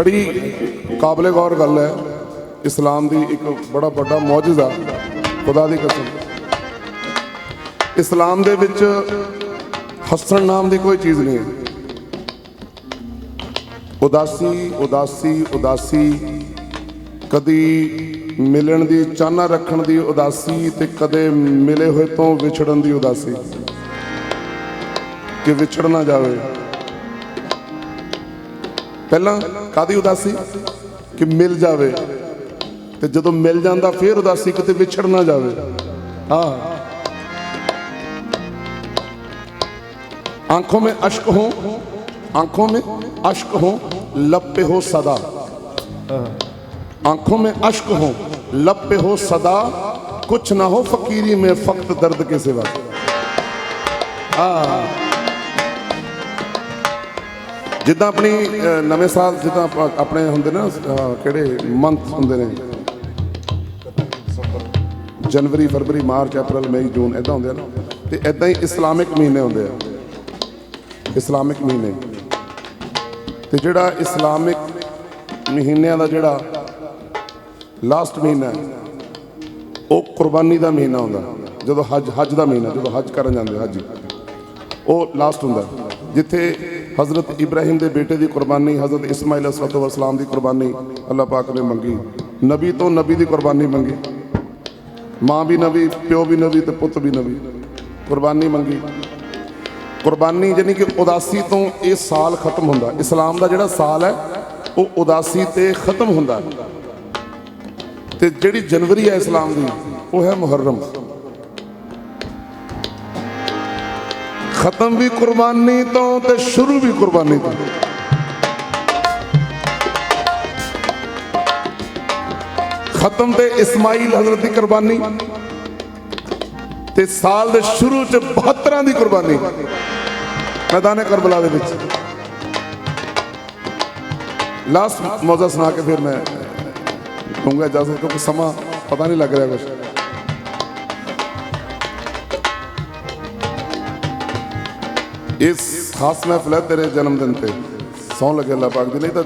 ਬੜੀ ਕਾਬਲੇ ਗੌਰ ਗੱਲ ਹੈ। ਇਸਲਾਮ ਦੀ ਇੱਕ ਬੜਾ ਵੱਡਾ ਮੌਜੂਜ਼ਾ ਖੁਦਾ ਦੀ ਕਸਮ। ਇਸਲਾਮ ਦੇ ਵਿੱਚ ਹੱਸਣ ਨਾਮ ਦੀ ਕੋਈ ਚੀਜ਼ ਨਹੀਂ ਹੈ। ਉਦਾਸੀ ਉਦਾਸੀ ਉਦਾਸੀ। ਕਦੀ ਮਿਲਣ ਦੀ, ਚਾਹਨਾ ਰੱਖਣ ਦੀ ਉਦਾਸੀ ਤੇ ਕਦੇ ਮਿਲੇ ਹੋਏ ਤੋਂ ਵਿਛੜਨ ਦੀ ਉਦਾਸੀ। ਕਿ ਵਿਛੜ ਨਾ ਜਾਵੇ। ਪਹਿਲਾਂ ਕਾਦੀ ਉਦਾਸੀ ਕਿ ਮਿਲ ਜਾਵੇ ਤੇ ਜਦੋਂ ਮਿਲ ਜਾਂਦਾ ਫੇਰ ਉਦਾਸੀ ਕਿਤੇ ਵਿਛੜ ਨਾ ਜਾਵੇ ਹਾਂ आंखों में अश्क हो आंखों में अश्क हो लब पे हो सदा आंखों में अश्क हो लब पे हो सदा कुछ ना हो फकीरी में फक्त दर्द के सिवा ਜਿੱਦਾਂ ਆਪਣੀ ਨਵੇਂ ਸਾਲ ਜਿੱਦਾਂ ਆਪਣੇ ਹੁੰਦੇ ਨਾ ਕਿਹੜੇ ਮੰਥ ਹੁੰਦੇ ਨੇ? ਜਨਵਰੀ, ਫਰਵਰੀ, ਮਾਰਚ, ਅਪ੍ਰੈਲ, ਮਈ, ਜੂਨ ਇਦਾਂ ਹੁੰਦੇ ਆ ਨਾ। ਤੇ ਇਦਾਂ ਹੀ ਇਸਲਾਮਿਕ ਮਹੀਨੇ ਹੁੰਦੇ ਆ। ਇਸਲਾਮਿਕ ਮਹੀਨੇ। ਤੇ ਜਿਹੜਾ ਇਸਲਾਮਿਕ ਮਹੀਨਿਆਂ ਦਾ ਜਿਹੜਾ ਲਾਸਟ ਮਹੀਨਾ ਉਹ ਕੁਰਬਾਨੀ ਦਾ ਮਹੀਨਾ ਹੁੰਦਾ। ਜਦੋਂ ਹਜ ਹਜ ਦਾ ਮਹੀਨਾ, ਜਦੋਂ ਹਜ ਕਰਨ ਜਾਂਦੇ ਹਜ। ਉਹ ਲਾਸਟ ਹੁੰਦਾ। ਜਿੱਥੇ ਹਜ਼ਰਤ ਇਬਰਾਹਿਮ ਦੇ ਬੇਟੇ ਦੀ ਕੁਰਬਾਨੀ, ਹਜ਼ਰਤ ਇਸਮਾਈਲ ਅਸਲਾਮ ਦੀ ਕੁਰਬਾਨੀ ਅੱਲਾਹ ਪਾਕ ਨੇ ਮੰਗੀ। ਨਬੀ ਤੋਂ ਨਬੀ ਦੀ ਕੁਰਬਾਨੀ ਮੰਗੀ। ਮਾਂ ਵੀ ਨਬੀ ਪਿਓ ਵੀ ਨਬੀ ਤੇ ਪੁੱਤ ਵੀ ਨਬੀ ਕੁਰਬਾਨੀ ਮੰਗੀ। ਕੁਰਬਾਨੀ ਜਾਨੀ ਕਿ ਉਦਾਸੀ ਤੋਂ ਇਹ ਸਾਲ ਖਤਮ ਹੁੰਦਾ। ਇਸਲਾਮ ਦਾ ਜਿਹੜਾ ਸਾਲ ਹੈ, ਉਹ ਉਦਾਸੀ ਤੇ ਖਤਮ ਹੁੰਦਾ। ਹੈ। ਤੇ ਜਿਹੜੀ ਜਨਵਰੀ ਹੈ ਇਸਲਾਮ ਦੀ, ਉਹ ਹੈ ਮੁਹਰਮ ਖਤਮ ਵੀ ਕੁਰਬਾਨੀ ਤੋਂ ਤੇ ਸ਼ੁਰੂ ਵੀ ਕੁਰਬਾਨੀ ਤੋਂ। ਖਤਮ ਤੇ ਇਸਮਾਈਲ ਹਜ਼ਰਤ ਦੀ ਕੁਰਬਾਨੀ ਤੇ ਸਾਲ ਦੇ ਸ਼ੁਰੂ ਚ 72 ਦੀ ਕੁਰਬਾਨੀ ਮੈਦਾਨ ਕਰਬਲਾ ਦੇ ਵਿੱਚ। ਲਾਸਟ ਮੌਜ਼ਾ ਸੁਣਾ ਕੇ ਫਿਰ ਮੈਂ ਕਹੂੰਗਾ ਇਜਾਜ਼ਤ, ਕਿਉਂਕਿ ਸਮਾਂ ਪਤਾ ਨਹੀਂ ਲੱਗ ਰਿਹਾ ਕੁਝ ਇਸ ਖਾਸ ਮਹਿਫਲ ਹੈ ਤੇਰੇ ਜਨਮ ਦਿਨ ਤੇ। ਸੌਂ ਲੱਗੇ ਅੱਲਾਹ ਪਾਕ ਦੀ, ਨਹੀਂ ਤਾਂ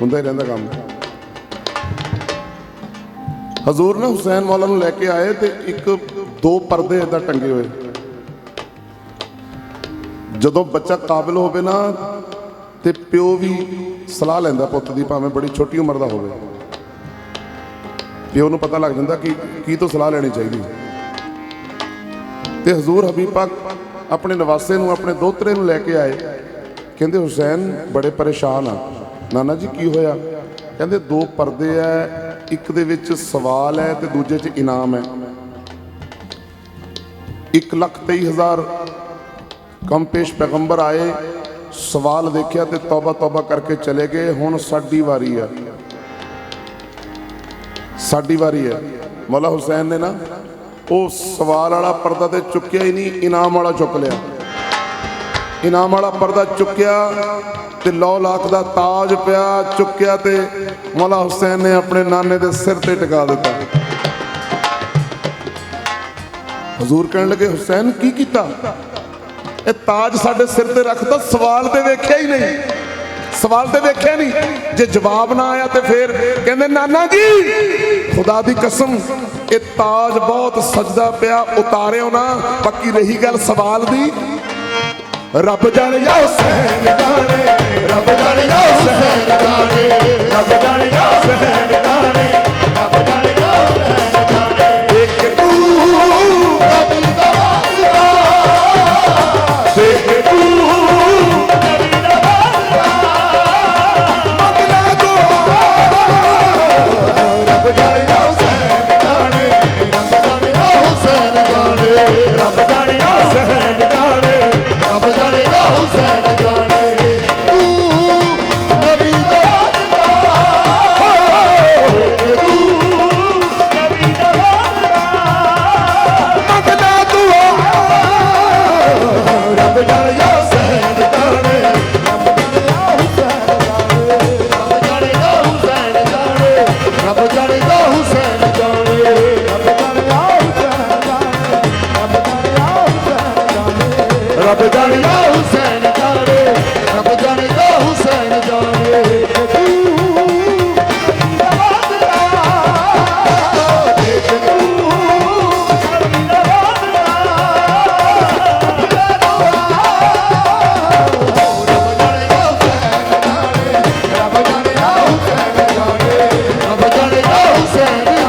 ਹੁੰਦਾ ਹੀ ਰਹਿੰਦਾ ਕੰਮ। ਹਜ਼ੂਰ ਨੇ ਹੁਸੈਨ ਮੌਲਾ ਨੂੰ ਲੈ ਕੇ ਆਏ ਤੇ ਇੱਕ ਦੋ ਪਰਦੇ ਇਦਾਂ ਟੰਗੇ ਹੋਏ। ਜਦੋਂ ਬੱਚਾ ਕਾਬਿਲ ਹੋਵੇ ਨਾ, ਤੇ ਪਿਓ ਵੀ ਸਲਾਹ ਲੈਂਦਾ ਪੁੱਤ ਦੀ, ਭਾਵੇਂ ਬੜੀ ਛੋਟੀ ਉਮਰ ਦਾ ਹੋਵੇ। ਪਿਓ ਨੂੰ ਪਤਾ ਲੱਗ ਜਾਂਦਾ ਕਿ ਕੀ ਤੋਂ ਸਲਾਹ ਲੈਣੀ ਚਾਹੀਦੀ। ਤੇ ਹਜ਼ੂਰ ਹਬੀਬ ਪਾਕ ਆਪਣੇ ਨਵਾਸੇ ਨੂੰ, ਆਪਣੇ ਦੋਤਰੇ ਨੂੰ ਲੈ ਕੇ ਆਏ। ਕਹਿੰਦੇ, ਹੁਸੈਨ, ਬੜੇ ਪਰੇਸ਼ਾਨ ਆ। ਨਾਨਾ ਜੀ, ਕੀ ਹੋਇਆ? ਕਹਿੰਦੇ, ਦੋ ਪਰਦੇ ਐ, ਇੱਕ ਦੇ ਵਿੱਚ ਸਵਾਲ ਹੈ ਤੇ ਦੂਜੇ 'ਚ ਇਨਾਮ ਹੈ ਇੱਕ ਲੱਖ ਤੇਈ ਹਜ਼ਾਰ ਕਮ ਪੈਗੰਬਰ ਆਏ, ਸਵਾਲ ਦੇਖਿਆ ਤੇ ਤੌਬਾ ਤੌਬਾ ਕਰਕੇ ਚਲੇ ਗਏ। ਹੁਣ ਸਾਡੀ ਵਾਰੀ ਆ। ਸਾਡੀ ਵਾਰੀ ਹੈ ਮੌਲਾ ਹੁਸੈਨ ਨੇ ਨਾ ਉਹ ਸਵਾਲ ਵਾਲਾ ਪਰਦਾ ਤੇ ਚੁੱਕਿਆ ਹੀ ਨਹੀਂ, ਇਨਾਮ ਵਾਲਾ ਚੁੱਕ ਲਿਆ। ਇਨਾਮ ਵਾਲਾ ਪਰਦਾ ਚੁੱਕਿਆ ਤੇ ਲੌ ਲੱਖ ਦਾ ਤਾਜ ਪਿਆ ਚੁੱਕਿਆ ਤੇ ਮੌਲਾ ਹੁਸੈਨ ਨੇ ਆਪਣੇ ਨਾਨੇ ਦੇ ਸਿਰ ਤੇ ਟਿਕਾ ਦਿੱਤਾ। ਹਜ਼ੂਰ ਕਹਿਣ ਲੱਗੇ, ਹੁਸੈਨ, ਕੀ ਕੀਤਾ? ਇਹ ਤਾਜ ਸਾਡੇ ਸਿਰ ਤੇ ਰੱਖਦਾ ਸਵਾਲ ਤੇ ਵੇਖਿਆ ਹੀ ਨਹੀਂ। ਸਵਾਲ ਤੇ ਵੇਖਿਆ ਨਹੀਂ। ਜੇ ਜਵਾਬ ਨਾ ਆਇਆ ਤੇ ਫਿਰ ਕਹਿੰਦੇ, ਨਾਨਾ ਜੀ, ਖੁਦਾ ਦੀ ਕਸਮ ਇਹ ਤਾਜ ਬਹੁਤ ਸਜਦਾ ਪਿਆ, ਉਤਾਰਿਓ ਨਾ। ਬਾਕੀ ਰਹੀ ਗੱਲ ਸਵਾਲ ਦੀ। ਰੱਬ ਜਾਣੇ ਜਾ ਹੁਸੈਨ ਜਾਣੇ, ਰੱਬ ਜਾਣੇ ਜਾ ਹੁਸੈਨ ਜਾਣੇ, ਰੱਬ ਜਾਣੇ ਜਾ ਹੁਸੈਨ